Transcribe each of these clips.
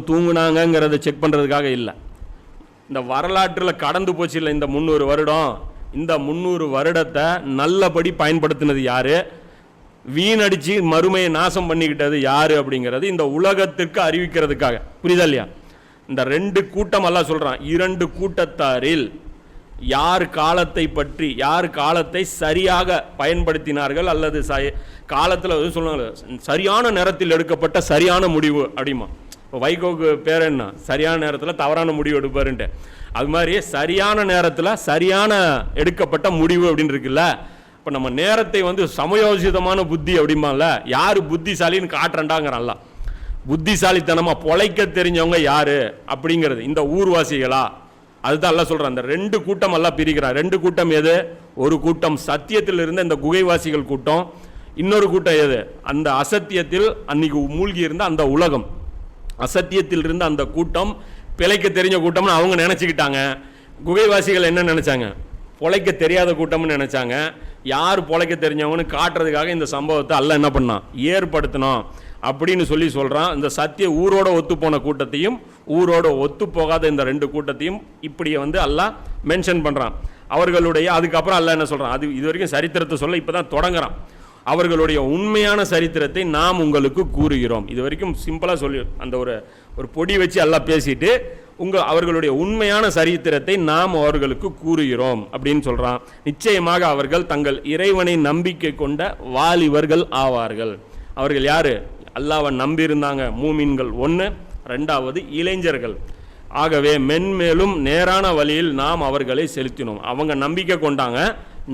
தூங்குனாங்கிறத check பண்ணுறதுக்காக இல்லை. இந்த வரலாற்றில் கடந்து போச்சு இல்லை இந்த முந்நூறு வருடம். இந்த முந்நூறு வருடத்தை நல்லபடி பயன்படுத்தினது யார்? வீணடிச்சு மறுமையை நாசம் பண்ணிக்கிட்டது யார் அப்படிங்கிறது இந்த உலகத்திற்கு அறிவிக்கிறதுக்காக. புரியுதா இல்லையா? இந்த ரெண்டு கூட்டம் எல்லாம் சொல்கிறான் இரண்டு கூட்டத்தாரில் யார் காலத்தை பற்றி யார் காலத்தை சரியாக பயன்படுத்தினார்கள் அல்லது ச காலத்தில் சொல்லுவாங்க சரியான நேரத்தில் எடுக்கப்பட்ட சரியான முடிவு அப்படிமா. இப்போ வைகோக்கு பேர் என்ன? சரியான நேரத்தில் தவறான முடிவு எடுப்பாருன்ட்டு. அது மாதிரி சரியான நேரத்தில் சரியான எடுக்கப்பட்ட முடிவு அப்படின்னு இருக்குல்ல? இப்போ நம்ம நேரத்தை வந்து சமயோசிதமான புத்தி அப்படிம்பால யார் புத்திசாலின்னு காட்டுறண்டாங்கிறான்ல புத்திசாலித்தனமாக பொழைக்க தெரிஞ்சவங்க யார்? அப்படிங்கிறது. இந்த ஊர்வாசிகளா? அதுதான் எல்லாம் சொல்கிறேன் அந்த ரெண்டு கூட்டம் எல்லாம் பிரிக்கிறான் ரெண்டு கூட்டம் எது? ஒரு கூட்டம் சத்தியத்தில் இருந்த இந்த குகைவாசிகள் கூட்டம். இன்னொரு கூட்டம் எது? அந்த அசத்தியத்தில் அன்னைக்கு மூழ்கி இருந்த அந்த உலகம். அசத்தியத்தில் இருந்த அந்த கூட்டம் பிழைக்க தெரிஞ்ச கூட்டம்னு அவங்க நினச்சிக்கிட்டாங்க. குகைவாசிகள் என்ன நினச்சாங்க? பொழைக்க தெரியாத கூட்டம்னு நினச்சாங்க. யார் பொழைக்க தெரிஞ்சவங்கன்னு காட்டுறதுக்காக இந்த சம்பவத்தை அல்ல என்ன பண்ணான் ஏற்படுத்தணும் அப்படின்னு சொல்லி சொல்கிறான் இந்த சத்திய ஊரோட ஒத்து போன கூட்டத்தையும் ஊரோட ஒத்து போகாத இந்த ரெண்டு கூட்டத்தையும் இப்படியே வந்து எல்லாம் மென்ஷன் பண்ணுறான் அவர்களுடைய அதுக்கப்புறம் அல்ல என்ன சொல்கிறான் அது இது வரைக்கும் சரித்திரத்தை சொல்ல இப்போ தான் தொடங்குறான். அவர்களுடைய உண்மையான சரித்திரத்தை நாம் உங்களுக்கு கூறுகிறோம். இது வரைக்கும் சிம்பிளாக சொல்லி அந்த ஒரு ஒரு பொடி வச்சு எல்லாம் பேசிட்டு உங்கள் அவர்களுடைய உண்மையான சரித்திரத்தை நாம் அவர்களுக்கு கூறுகிறோம் அப்படின்னு சொல்கிறான் நிச்சயமாக அவர்கள் தங்கள் இறைவனை நம்பிக்கை கொண்ட வாலிபர்கள் ஆவார்கள். அவர்கள் யார்? அல்லாவை நம்பியிருந்தாங்க மூமின்கள் ஒன்று ரெண்டாவது இளைஞர்கள். ஆகவே மென்மேலும் நேரான வழியில் நாம் அவர்களை செலுத்தினோம். அவங்க நம்பிக்கை கொண்டாங்க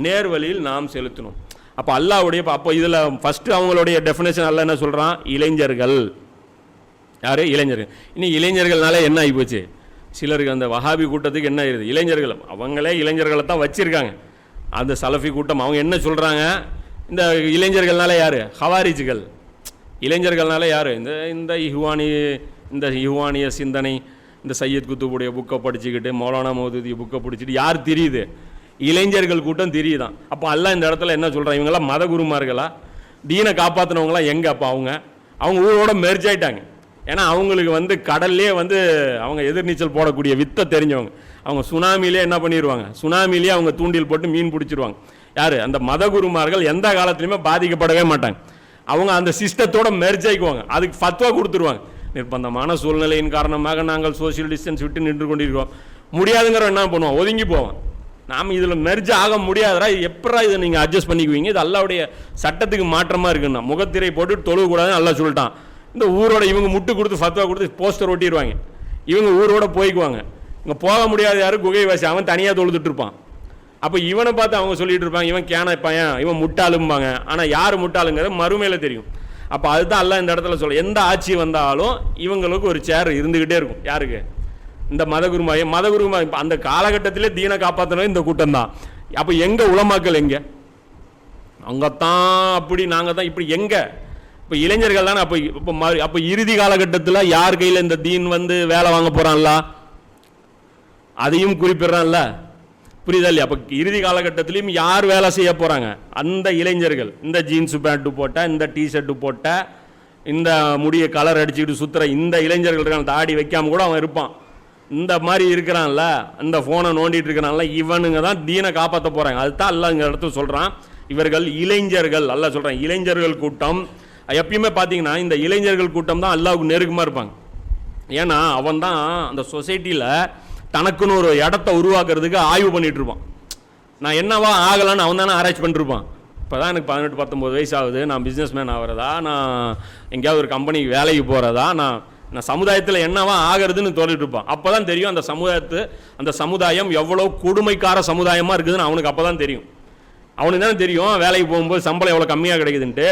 நேர் வழியில் நாம் செலுத்தினோம். அப்போ அல்லாவுடைய அப்போ இதில் ஃபஸ்ட்டு அவங்களுடைய டெஃபினேஷன் அல்ல என்ன சொல்கிறான் இளைஞர்கள். யார்? இளைஞர்கள். இனி இளைஞர்கள்னாலே என்ன ஆகிப்போச்சு சிலருக்கு அந்த வஹாபி கூட்டத்துக்கு என்ன ஆயிருது? இளைஞர்கள். அவங்களே இளைஞர்களை தான் வச்சுருக்காங்க. அந்த சலஃபி கூட்டம் அவங்க என்ன சொல்கிறாங்க இந்த இளைஞர்கள்னால யார்? ஹவாரிஜுகள். இளைஞர்கள்னால யார்? இந்த இந்த இஹ்வானி இந்த இஹ்வானிய சிந்தனை இந்த சையத் குத்துபுடைய புக்கை படிச்சுக்கிட்டு மௌலானா மோதுதி புக்கை பிடிச்சிட்டு யார் தெரியுது? இளைஞர்கள் கூட்டம் தெரியுதான். அப்போ எல்லாம் இந்த இடத்துல என்ன சொல்கிறாங்க இவங்கெல்லாம் மத குருமார்களா தீனை காப்பாற்றினவங்களாம் எங்கே அப்போ அவங்க? அவங்க ஊரோட மெர்ஜ் ஆயிட்டாங்க. ஏன்னா அவங்களுக்கு வந்து கடல்லே வந்து அவங்க எதிர்நீச்சல் போடக்கூடிய வித்தை தெரிஞ்சவங்க. அவங்க சுனாமிலே என்ன பண்ணிடுவாங்க சுனாமிலே அவங்க தூண்டில் போட்டு மீன் பிடிச்சிருவாங்க. யார்? அந்த மத குருமார்கள் எந்த காலத்துலையுமே பாதிக்கப்படவே மாட்டாங்க. அவங்க அந்த சிஸ்டத்தோட மெர்ஜ் ஆயிக்குவாங்க. அதுக்கு ஃபத்வா கொடுத்துருவாங்க. நிர்பந்தமான சூழ்நிலையின் காரணமாக நாங்கள் சோஷியல் டிஸ்டன்ஸ் விட்டு நின்று கொண்டிருக்கோம் முடியாதுங்கிற என்ன பண்ணுவோம் ஒதுங்கி போவோம் நாம் இதில் மெர்ஜ் ஆக முடியாதரா எப்படா இதை நீங்கள் அட்ஜஸ்ட் பண்ணிக்குவீங்க? இது அல்லாவுடைய சட்டத்துக்கு மாற்றமாக இருக்குன்னா. முகத்திரை போட்டு தொழுகக்கூடாதுன்னு நல்லா சொல்லிட்டான். இந்த ஊரோட இவங்க முட்டு கொடுத்து ஃபத்வா கொடுத்து போஸ்டர் ஒட்டிடுவாங்க இவங்க ஊரோட போய்க்குவாங்க. இங்கே போக முடியாத யாரும் குகைவாசி. அவன் தனியாக தொழுதுட்டு இருப்பான். அப்போ இவனை பார்த்து அவங்க சொல்லிட்டு இருப்பாங்க இவன் கேன பையன் இவன் முட்டாளும்பாங்க. ஆனால் யார் முட்டாளுங்கிறது மறுமையில் தெரியும். அப்போ அதுதான் எல்லாம் இந்த இடத்துல சொல்ல எந்த ஆட்சி வந்தாலும் இவங்களுக்கு ஒரு சேர் இருந்துக்கிட்டே இருக்கும். யாருக்கு? இந்த மதகுருமாய மதகுருமா இப்போ அந்த காலகட்டத்திலே தீனை காப்பாற்றணும் இந்த கூட்டம் தான் அப்போ உளமாக்கல் எங்கே எங்க? அங்கத்தான் அப்படி நாங்கள் தான் இப்படி எங்கே? இப்போ இளைஞர்கள் தானே அப்போ இப்போ மறு அப்போ இறுதி காலகட்டத்தில் யார் கையில் இந்த தீன் வந்து வேலை வாங்க போகிறான்ல அதையும் குறிப்பிடுறான்ல? புரியுதா இல்லையா? அப்போ இறுதி காலகட்டத்திலையும் யார் வேலை செய்ய போகிறாங்க அந்த இளைஞர்கள். இந்த ஜீன்ஸ் பேண்ட்டு போட்ட இந்த டிஷர்ட்டு போட்ட இந்த முடியை கலர் அடிச்சுக்கிட்டு சுற்றுற இந்த இளைஞர்கள் இருக்கான் தாடி வைக்காம கூட அவன் இருப்பான். இந்த மாதிரி இருக்கிறான்ல இந்த ஃபோனை நோண்டிட்டு இருக்கிறான்ல இவனுங்க தான் தீனை காப்பாற்ற போகிறாங்க அதுதான் அல்ல இங்கே இடத்துல சொல்கிறான் இவர்கள் இளைஞர்கள் அல்ல சொல்கிறேன் இளைஞர்கள் கூட்டம். எப்பயுமே பார்த்தீங்கன்னா இந்த இளைஞர்கள் கூட்டம் தான் அல்லாவுக்கு நெருக்கமாக இருப்பாங்க. ஏன்னா அவன் தான் அந்த சொசைட்டியில் தனக்குன்னு ஒரு இடத்த உருவாக்குறதுக்கு ஆய்வு பண்ணிட்டு இருப்பான். நான் என்னவா ஆகலான்னு அவன் தானே ஆராய்ச்சி பண்ணிருப்பான் இப்போ தான் எனக்கு பதினெட்டு பத்தொம்போது வயசு ஆகுது. நான் பிஸ்னஸ் மேன் ஆகிறதா நான் எங்கேயாவது ஒரு கம்பெனிக்கு வேலைக்கு போகிறதா நான் நான் சமுதாயத்தில் என்னவா ஆகிறதுன்னு தோண்டிட்டு இருப்பான். அப்போ தான் தெரியும் அந்த சமுதாயத்து அந்த சமுதாயம் எவ்வளோ கொடுமைக்கார சமுதாயமாக இருக்குதுன்னு அவனுக்கு அப்போ தான் தெரியும். அவனுக்கு தானே தெரியும் வேலைக்கு போகும்போது சம்பளம் எவ்வளோ கம்மியாக கிடைக்குதுன்ட்டு.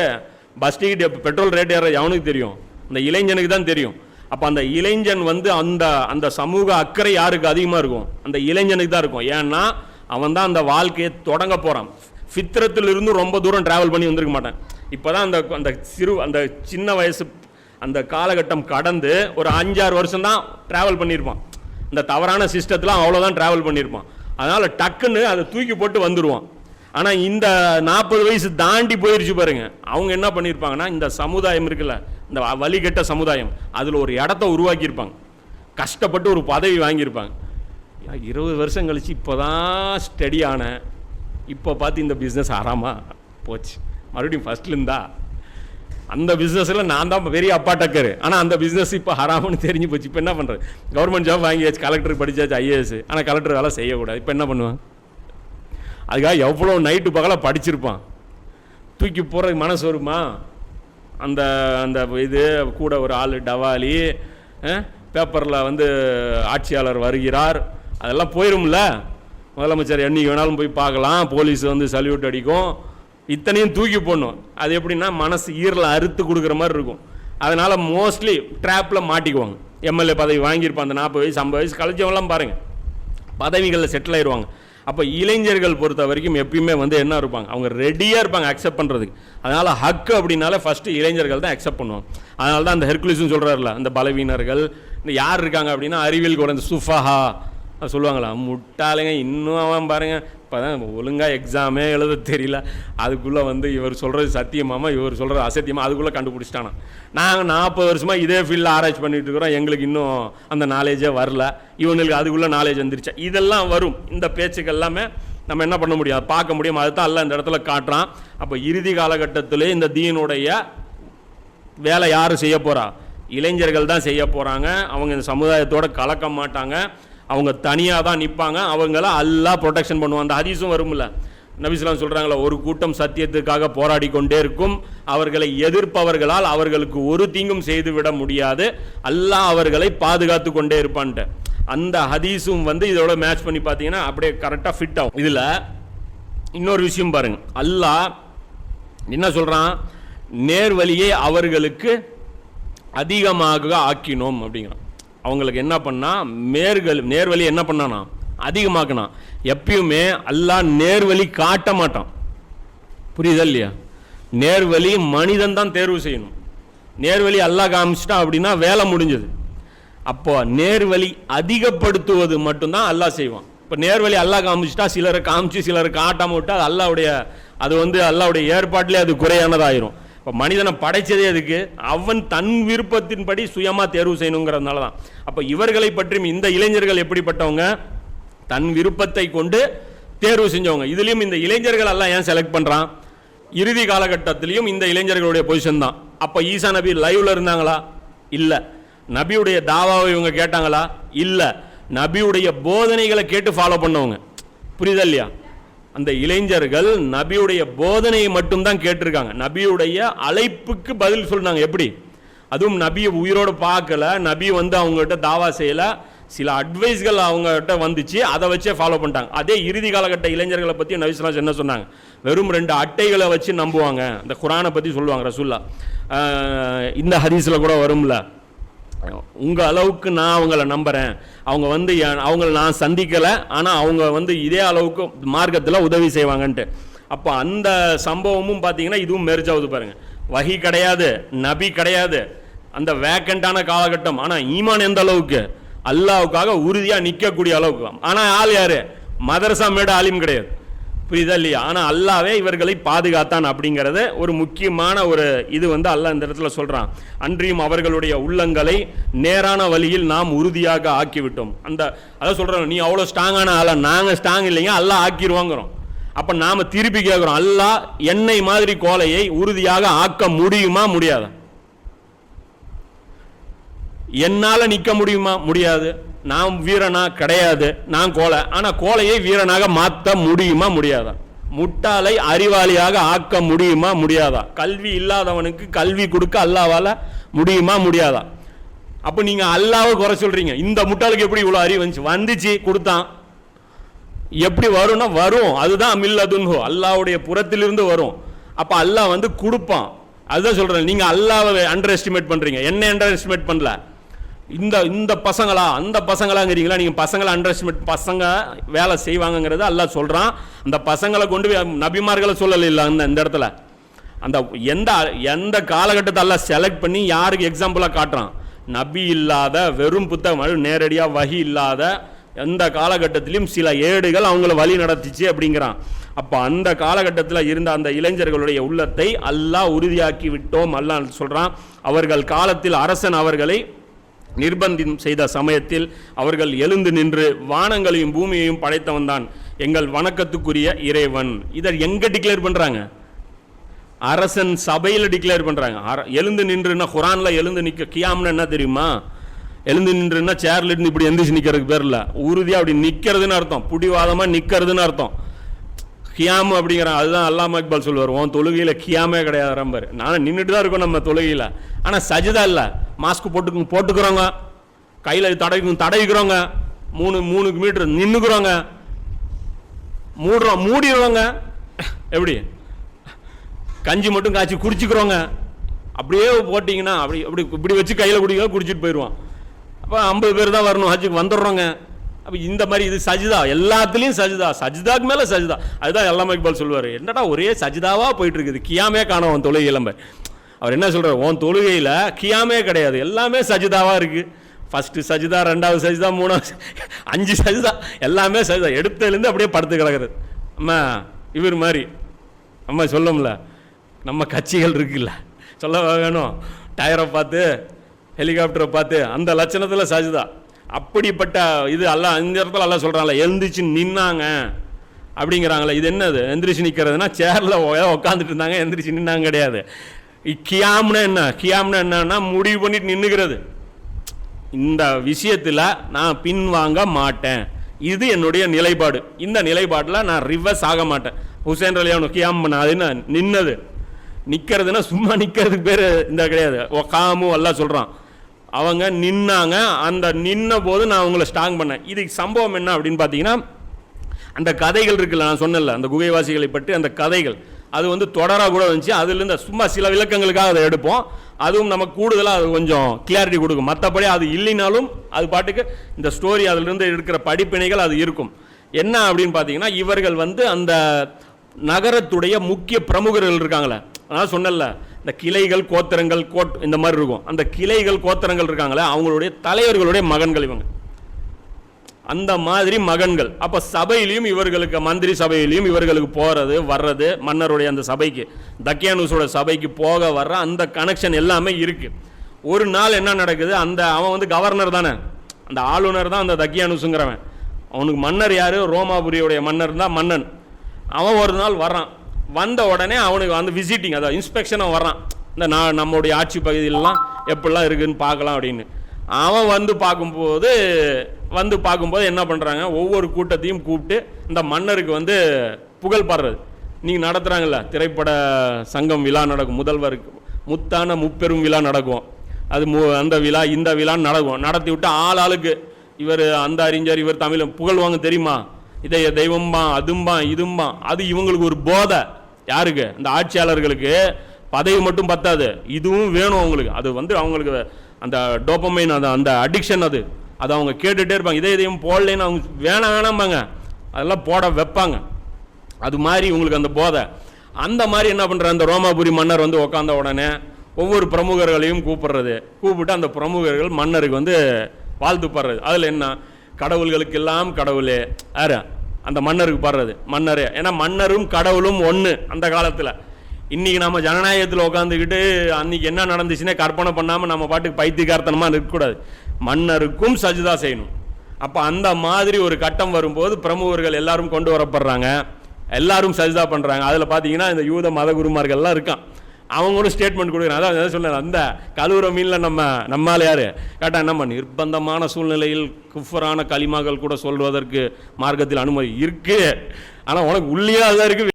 பஸ் டிக்கெட் பெட்ரோல் ரேட் ஏறது அவனுக்கு தெரியும். அந்த இளைஞனுக்கு தான் தெரியும். அப்போ அந்த இளைஞன் வந்து அந்த அந்த சமூக அக்கறை யாருக்கு அதிகமாக இருக்கும்? அந்த இளைஞனுக்கு தான் இருக்கும். ஏன்னா அவன் தான் அந்த வாழ்க்கையை தொடங்க போகிறான் ஃபித்திரத்திலிருந்து ரொம்ப தூரம் ட்ராவல் பண்ணி வந்திருக்க மாட்டான். இப்போ தான் அந்த அந்த சிறு அந்த சின்ன வயசு அந்த காலகட்டம் கடந்து ஒரு அஞ்சாறு வருஷம் தான் ட்ராவல் பண்ணியிருப்பான் இந்த தவறான சிஸ்டத்தில் அவ்வளோதான் ட்ராவல் பண்ணியிருப்பான் அதனால் டக்குன்னு அதை தூக்கி போட்டு வந்துடுவான் ஆனால் இந்த நாற்பது வயசு தாண்டி போயிருச்சு பாருங்க. அவங்க என்ன பண்ணியிருப்பாங்கன்னா இந்த சமுதாயம் இருக்குல்ல இந்த வ- சமுதாயம் அதில் ஒரு இடத்த உருவாக்கியிருப்பாங்க. கஷ்டப்பட்டு ஒரு பதவி வாங்கியிருப்பாங்க. இருபது வருஷம் கழித்து இப்போ தான் ஸ்டடி ஆனேன் இப்போ பார்த்து இந்த பிஸ்னஸ் ஆறாமா போச்சு. மறுபடியும் ஃபஸ்ட்லேருந்தா அந்த பிஸ்னஸில் நான் தான் பெரிய அப்பா டக்கரு. ஆனால் அந்த பிஸ்னஸ் இப்போ ஹராமன்னு தெரிஞ்சு போச்சு. இப்போ என்ன பண்ணுறது கவர்மெண்ட் ஜாப் வாங்கியாச்சு கலெக்டருக்கு படித்தாச்சு ஐஏஎஸ் ஆனால் கலெக்டர் வேலை செய்யக்கூடாது. இப்போ என்ன பண்ணுவான்? அதுக்காக எவ்வளோ நைட்டு பகலாக படிச்சிருப்பான். தூக்கி போகிறதுக்கு மனசு வருமா? அந்த அந்த இது கூட ஒரு ஆள் டவாலி பேப்பரில் வந்து ஆட்சியாளர் வருகிறார். அதெல்லாம் போயிரும்ல? முதலமைச்சர் என்னைக்கு வேணாலும் போய் பார்க்கலாம். போலீஸ் வந்து சல்யூட் அடிக்கும். இத்தனையும் தூக்கி போடணும். அது எப்படின்னா மனசு ஈரில் அறுத்து கொடுக்குற மாதிரி இருக்கும். அதனால் மோஸ்ட்லி ட்ராப்பில் மாட்டிக்குவாங்க. எம்எல்ஏ பதவி வாங்கியிருப்பான் அந்த நாற்பது வயசு ஐம்பது வயசு கழிச்சவங்களாம் பாருங்கள் பதவிகளில் செட்டில் ஆயிடுவாங்க அப்போ இளைஞர்கள் பொறுத்த வரைக்கும் எப்பயுமே வந்து என்ன இருப்பாங்க? அவங்க ரெடியாக இருப்பாங்க அக்செப்ட் பண்ணுறதுக்கு அதனால் ஹக்கு அப்படின்னாலே ஃபஸ்ட்டு இளைஞர்கள் தான் அக்செப்ட் பண்ணுவாங்க. அதனால தான் அந்த ஹெர்குலிஸ்னு சொல்கிறாருல அந்த பலவீனர்கள். இந்த யார் இருக்காங்க அப்படின்னா அறிவியல் குறைந்த சுஃபஹா. சொல்லுவாங்களா முட்டாளுங்க இன்னும் அவன் பாருங்கள் இப்போ தான் ஒழுங்காக எக்ஸாமே எழுத தெரியல. அதுக்குள்ளே வந்து இவர் சொல்கிறது சத்தியமாமா இவர் சொல்கிறது அசத்தியமாக அதுக்குள்ளே கண்டுபிடிச்சிட்டானா. நாங்கள் நாற்பது வருஷமாக இதே ஃபீல்டில் ஆராய்ச்சி பண்ணிகிட்டு இருக்கிறோம். எங்களுக்கு இன்னும் அந்த நாலேஜே வரல. இவங்களுக்கு அதுக்குள்ளே நாலேஜ் வந்துருச்சு. இதெல்லாம் வரும். இந்த பேச்சுக்கள் எல்லாமே நம்ம என்ன பண்ண முடியும்? அதை பார்க்க முடியும். அதுதான் எல்லாம் இந்த இடத்துல காட்டுறான். அப்போ இறுதி காலகட்டத்திலே இந்த தீனுடைய வேலை யார் செய்ய போகிறா இளைஞர்கள் தான் செய்ய போகிறாங்க அவங்க இந்த சமுதாயத்தோட கலக்க மாட்டாங்க. அவங்க தனியாக தான் நிற்பாங்க அவங்கள அல்லாஹ் ப்ரொடெக்ஷன் பண்ணுவாங்க அந்த ஹதீஸும் வரும்ல. நபிஸ்லாம் சொல்கிறாங்களே ஒரு கூட்டம் சத்தியத்துக்காக போராடி கொண்டே இருக்கும். அவர்களை எதிர்ப்பவர்களால் அவர்களுக்கு ஒரு தீங்கும் செய்துவிட முடியாது. அல்லாஹ் அவர்களை பாதுகாத்து கொண்டே இருப்பான்ட்டு. அந்த ஹதீஸும் வந்து இதோட மேட்ச் பண்ணி பார்த்தீங்கன்னா அப்படியே கரெக்டாக ஃபிட் ஆகும். இதில் இன்னொரு விஷயம் பாருங்க. அல்லாஹ் என்ன சொல்கிறான் நேர்வழியை அவர்களுக்கு அதிகமாக ஆக்கினோம் அப்படிங்கிறான். அவங்களுக்கு என்ன பண்ணா? மேர்கள் நேர்வழி என்ன பண்ணானா? அதிகமாக்கினான் எப்பயுமே அல்லா நேர்வழி காட்ட மாட்டான். புரியுதா இல்லையா? நேர்வழி மனிதன் தான் தேர்வு செய்யணும். நேர்வழி அல்லாஹ் காமிச்சிட்டா அப்படின்னா வேலை முடிஞ்சது. அப்போ நேர்வழி அதிகப்படுத்துவது மட்டும்தான் அல்லா செய்வான். இப்போ நேர்வழி அல்லா காமிச்சிட்டா சிலரை காமிச்சு சிலரை காட்டாம விட்டா அது அல்லாவுடைய அது வந்து அல்லாவுடைய ஏற்பாட்டிலே அது குறையானதாயிரும். இப்போ மனிதனை படைச்சதே அதுக்கு அவன் தன் விருப்பத்தின்படி சுயமாக தேர்வு செய்யணுங்கிறதுனால தான் அப்போ இவர்களை பற்றியும் இந்த இளைஞர்கள் எப்படிப்பட்டவங்க? தன் விருப்பத்தை கொண்டு தேர்வு செஞ்சவங்க. இதுலேயும் இந்த இளைஞர்கள் எல்லாம் ஏன் செலக்ட் பண்ணுறான் இறுதி காலகட்டத்திலையும் இந்த இளைஞர்களுடைய பொசிஷன் தான். அப்போ ஈசா நபி லைவ்ல இருந்தாங்களா? இல்லை. நபியுடைய தாவாவை இவங்க கேட்டாங்களா? இல்லை. நபியுடைய போதனைகளை கேட்டு ஃபாலோ பண்ணவங்க. புரியுதா இல்லையா? அந்த இளைஞர்கள் நபியுடைய போதனையை மட்டும்தான் கேட்டிருக்காங்க. நபியுடைய அழைப்புக்கு பதில் சொன்னாங்க எப்படி? அதுவும் நபியை உயிரோடு பார்க்கல. நபி வந்து அவங்ககிட்ட தாவா செய்யல. சில அட்வைஸ்கள் அவங்ககிட்ட வந்துச்சு. அதை வச்சே ஃபாலோ பண்ணிட்டாங்க. அதே இறுதி காலகட்ட இளைஞர்களை பற்றி நபிஸ்லாஸ் என்ன சொன்னாங்க? வெறும் ரெண்டு அட்டைகளை வச்சு நம்புவாங்க. இந்த குரானை பற்றி சொல்லுவாங்க ரசூல்லா இந்த ஹதீஸில் கூட வரும்ல. உங்கள் அளவுக்கு நான் அவங்கள நம்புகிறேன் அவங்க வந்து அவங்கள நான் சந்திக்கலை ஆனால் அவங்க வந்து இதே அளவுக்கு மார்க்கத்தில் உதவி செய்வாங்கன்ட்டு. அப்போ அந்த சம்பவமும் பார்த்தீங்கன்னா இதுவும் மெர்ஜ் ஆகுது பாருங்கள் வகி கிடையாது நபி கிடையாது. அந்த வேக்கண்டான காலகட்டம் ஆனால் ஈமான் எந்த அளவுக்கு? அல்லாவுக்காக உறுதியாக நிற்கக்கூடிய அளவுக்கு. ஆனால் ஆள் யார்? மதரசா மேட ஆலிம் கிடையாது. புரியுதா இல்லையா? ஆனால் அல்லாவே இவர்களை பாதுகாத்தான் அப்படிங்கிறத ஒரு முக்கியமான ஒரு இது வந்து அல்லாஹ் இந்த இடத்துல சொல்கிறான் அன்றியும் அவர்களுடைய உள்ளங்களை நேரான வழியில் நாம் உறுதியாக ஆக்கிவிட்டோம். அந்த அதான் சொல்கிறோம் நீ அவ்வளோ ஸ்ட்ராங்கான ஆளா? நாங்கள் ஸ்ட்ராங் இல்லைங்க அல்லாஹ் ஆக்கிடுவாங்கிறோம் அப்போ நாம் திருப்பி கேட்குறோம் அல்லாஹ் என்னை மாதிரி கோலையை உறுதியாக ஆக்க முடியுமா? முடியாதா? என்னால் நிற்க முடியுமா? முடியாது. நான் வீரனா கிடையாது நான் கோலை ஆனால் கோலையை வீரனாக மாற்ற முடியுமா முடியாதா? முட்டாளை அறிவாளியாக ஆக்க முடியுமா முடியாதா? கல்வி இல்லாதவனுக்கு கல்வி கொடுக்க அல்லாவால் முடியுமா முடியாதா? அப்போ நீங்கள் அல்லாவை குறை சொல்கிறீங்க இந்த முட்டாளுக்கு எப்படி இவ்வளோ அறிவு வந்துச்சு? வந்துச்சு கொடுத்தான். எப்படி வரும்னா வரும். அதுதான் மில்லதுன்ஹோ. அல்லாவுடைய புறத்திலிருந்து வரும். அப்போ அல்லாஹ் வந்து கொடுப்பான். அதுதான் சொல்கிறேன் நீங்கள் அல்லாவை அண்டர் எஸ்டிமேட் பண்ணுறீங்க என்ன அண்டர் எஸ்டிமேட் பண்ணல. இந்த இந்த பசங்களா அந்த பசங்களாங்கிறீங்களா? நீங்கள் பசங்களை அண்டர் எஸ்டிமேட் பசங்க வேலை செய்வாங்கங்கிறது எல்லாம் சொல்கிறான் அந்த பசங்களை கொண்டு போய் நபிமார்களை சொல்லல இல்லை அந்த இந்த இடத்துல. அந்த எந்த எந்த காலகட்டத்தை எல்லாம் செலக்ட் பண்ணி யாருக்கு எக்ஸாம்பிளாக காட்டுறான்? நபி இல்லாத வெறும் புத்தகம் நேரடியாக வகி இல்லாத எந்த காலகட்டத்திலையும் சில ஏடுகள் அவங்கள வழி நடத்திச்சு அப்படிங்கிறான். அப்போ அந்த காலகட்டத்தில் இருந்த அந்த இளைஞர்களுடைய உள்ளத்தை அல்லாஹ் உறுதியாக்கி விட்டோம் அல்லான்னு சொல்கிறான் அவர்கள் காலத்தில் அரசன் அவர்களை நிர்பந்தம் செய்த சமயத்தில் அவர்கள் எழுந்து நின்று வானங்களையும் பூமியையும் படைத்தவன் தான் எங்கள் வணக்கத்துக்குரிய இறைவன். இதை எங்கே டிக்ளேர் பண்ணுறாங்க அரசன் சபையில் டிக்ளேர் பண்ணுறாங்க அர- எழுந்து நின்றுன்னா குரானில் எழுந்து நிற்க கியாம்னு என்ன தெரியுமா? எழுந்து நின்றுன்னா சேர்ல இருந்து இப்படி எந்திரிச்சு நிற்கிறதுக்கு பேர் இல்லை. உறுதியாக அப்படி நிற்கிறதுன்னு அர்த்தம். பிடிவாதமாக நிற்கிறதுன்னு அர்த்தம். கியாம் அப்படிங்கிறான். அதுதான் அல்லாம இக்பால் சொல்லுவார் உன் தொழுகையில் கியாமே கிடையாது ரம்பர் நானும் நின்றுட்டு தான் இருக்கும் நம்ம தொழுகையில். ஆனால் சஜிதா இல்லை. மாஸ்க் போட்டு போட்டுக்கிறோங்க. கையில் தடவிக்கும் தடவிக்கிறோங்க. மூணு மூணு மீட்டர் நின்றுக்கிறோங்க மூடுறோம் மூடிடுறோங்க. எப்படி? கஞ்சி மட்டும் காய்ச்சி குடிச்சிக்கிறோங்க. அப்படியே போட்டிங்கன்னா அப்படி அப்படி இப்படி வச்சு கையில் குடிக்க குடிச்சிட்டு போயிடுவான் அப்போ ஐம்பது பேர் தான் வரணும். ஹஜ்ஜுக்கு வந்துடுறோங்க. அப்போ இந்த மாதிரி இது சஜிதா. எல்லாத்துலேயும் சஜிதா. சஜிதாக்கு மேலே சஜிதா. அதுதான் எல்லாமே இக்பால் சொல்லுவார். என்னடா ஒரே சஜிதாவாக போயிட்டுருக்குது கியாமே காணோம் தொலை தொழுகை அவர் என்ன சொல்கிறார் உன் தொழுகையில் கியாமே கிடையாது. எல்லாமே சஜிதாவாக இருக்குது ஃபஸ்ட்டு சஜிதா ரெண்டாவது சஜிதா மூணாவது அஞ்சு சஜிதா எல்லாமே சஜிதா. எடுத்ததுலேருந்து அப்படியே படுத்து கிடக்குறது அம்மா இவர் மாதிரி. அம்மா சொல்லும்ல. நம்ம கட்சிகள் இருக்குல்ல. சொல்ல வேணும். டயரை பார்த்து ஹெலிகாப்டரை பார்த்து அந்த லட்சணத்தில் சஜிதா. அப்படிப்பட்ட இது எல்லாம் இந்த இடத்துல எல்லாம் சொல்கிறாங்களே எழுந்திரிச்சு நின்னாங்க. அப்படிங்கிறாங்களே இது என்னது? எந்திரிச்சு நிற்கிறதுனா சேரில் உட்காந்துட்டு இருந்தாங்க எந்திரிச்சு நின்னாங்க கிடையாது. கியாம்னா என்ன? கியாம்னா என்னன்னா முடிவு பண்ணிட்டு நின்றுகிறது இந்த விஷயத்தில் நான் பின்வாங்க மாட்டேன். இது என்னுடைய நிலைப்பாடு. இந்த நிலைப்பாட்டில் நான் ரிவர்ஸ் ஆக மாட்டேன். ஹுசேன் ரலியானு கியாம் பண்ண அது என்ன? நின்னது. நிற்கிறதுனா சும்மா நிற்கிறதுக்கு பேர் இந்த கிடையாது. ஒக்காமு எல்லாம் சொல்கிறான் அவங்க நின்னாங்க. அந்த நின்ன போது நான் அவங்கள ஸ்ட்ராங் பண்ணேன். இதுக்கு சம்பவம் என்ன அப்படின்னு பார்த்தீங்கன்னா அந்த கதைகள் இருக்குல்ல நான் சொன்னேன்ல அந்த குகைவாசிகளை பற்றி அந்த கதைகள். அது வந்து தொடராக கூட வந்துச்சு அதுலேருந்து சும்மா சில விளக்கங்களுக்காக அதை எடுப்போம். அதுவும் நமக்கு கூடுதலாக அது கொஞ்சம் கிளாரிட்டி கொடுக்கும். மற்றபடி அது இல்லைனாலும் அது பாட்டுக்கு இந்த ஸ்டோரி அதிலிருந்து இருக்கிற படிப்பினைகள் அது இருக்கும். என்ன அப்படின்னு பார்த்தீங்கன்னா இவர்கள் வந்து அந்த நகரத்துடைய முக்கிய பிரமுகர்கள் இருக்காங்களே. அதான் சொன்னேன்ல இந்த கிளைகள் கோத்திரங்கள் கோட் இந்த மாதிரி இருக்கும். அந்த கிளைகள் கோத்திரங்கள் இருக்காங்களே அவங்களுடைய தலைவர்களுடைய மகன்கள் இவங்க. அந்த மாதிரி மகன்கள். அப்போ சபையிலையும் இவர்களுக்கு மந்திரி சபையிலையும் இவர்களுக்கு போகிறது வர்றது மன்னருடைய அந்த சபைக்கு தக்கியானுஸோட சபைக்கு போக வர்ற அந்த கனெக்ஷன் எல்லாமே இருக்குது ஒரு நாள் என்ன நடக்குது? அந்த அவன் வந்து கவர்னர் தானே. அந்த ஆளுநர் தான் அந்த தக்கியானுஸுங்கிறவன். அவனுக்கு மன்னர் யார்? ரோமாபுரியுடைய மன்னர் தான் மன்னன். அவன் ஒரு நாள் வர்றான். வந்த உடனே அவனுக்கு வந்து விசிட்டிங் அதாவது இன்ஸ்பெக்ஷனாக வர்றான். இந்த நான் நம்முடைய ஆட்சி பகுதியிலலாம் எப்படிலாம் இருக்குதுன்னு பார்க்கலாம் அப்படின்னு. அவன் வந்து பார்க்கும்போது வந்து பார்க்கும்போது என்ன பண்ணுறாங்க ஒவ்வொரு கூட்டத்தையும் கூப்பிட்டு இந்த மன்னருக்கு வந்து புகழ் பாடுறது. நீங்கள் நடத்துகிறாங்கல்ல திரைப்பட சங்கம் விழா நடக்கும். முதல்வருக்கு முத்தான முப்பெரும் விழா நடக்கும். அது மு அந்த விழா இந்த விழான்னு நடக்கும். நடத்தி விட்டு ஆள் ஆளுக்கு இவர் அந்த அறிஞர் இவர் தமிழ் புகழ்வாங்க தெரியுமா? இதை தெய்வம்பா அதும்பா இதும்பா. அது இவங்களுக்கு ஒரு போதை. யாருக்கு? இந்த ஆட்சியாளர்களுக்கு. பதவி மட்டும் பத்தாது. இதுவும் வேணும் அவங்களுக்கு. அது வந்து அவங்களுக்கு அந்த டோப்பமைன் அது அந்த அடிக்ஷன் அது. அது அவங்க கேட்டுகிட்டே இருப்பாங்க. இதே இதையும் போடலைன்னு அவங்க வேணாம் வேணாம்பாங்க. அதெல்லாம் போட வைப்பாங்க. அது மாதிரி இவங்களுக்கு அந்த போதை. அந்த மாதிரி என்ன பண்ணுற அந்த ரோமாபுரி மன்னர் வந்து உட்காந்த உடனே ஒவ்வொரு பிரமுகர்களையும் கூப்பிடுறது. கூப்பிட்டு அந்த பிரமுகர்கள் மன்னருக்கு வந்து வாழ்த்து பாடுறது. அதில் என்ன? கடவுள்களுக்கெல்லாம் கடவுளே. யார்? அந்த மன்னருக்கு பாடுறது. மன்னரே. ஏன்னா மன்னரும் கடவுளும் ஒன்று அந்த காலத்தில். இன்னைக்கு நம்ம ஜனநாயகத்தில் உட்காந்துக்கிட்டு அன்றைக்கி என்ன நடந்துச்சுன்னே கற்பனை பண்ணாமல் நம்ம பாட்டுக்கு பைத்தியகார்த்தனமாக இருக்கக்கூடாது மன்னருக்கும் சஜிதா செய்யணும். அப்போ அந்த மாதிரி ஒரு கட்டம் வரும்போது பிரமுகர்கள் எல்லாரும் கொண்டு வரப்படுறாங்க. எல்லாரும் சஜிதா பண்ணுறாங்க அதில் பார்த்தீங்கன்னா இந்த யூத மத குருமார்கள்லாம் இருக்கான். அவங்களும் ஸ்டேட்மெண்ட் கொடுக்குறாங்க. அதான் எதாவது சொன்னேன் அந்த கழுவுற மீனில் நம்ம நம்மால் யார்? கேட்டால் நம்ம நிர்பந்தமான சூழ்நிலையில் குஃபரான களிமாக்கள் கூட சொல்வதற்கு மார்க்கத்தில் அனுமதி இருக்குது ஆனால் உனக்கு உள்ளியாக அதுதான் இருக்குது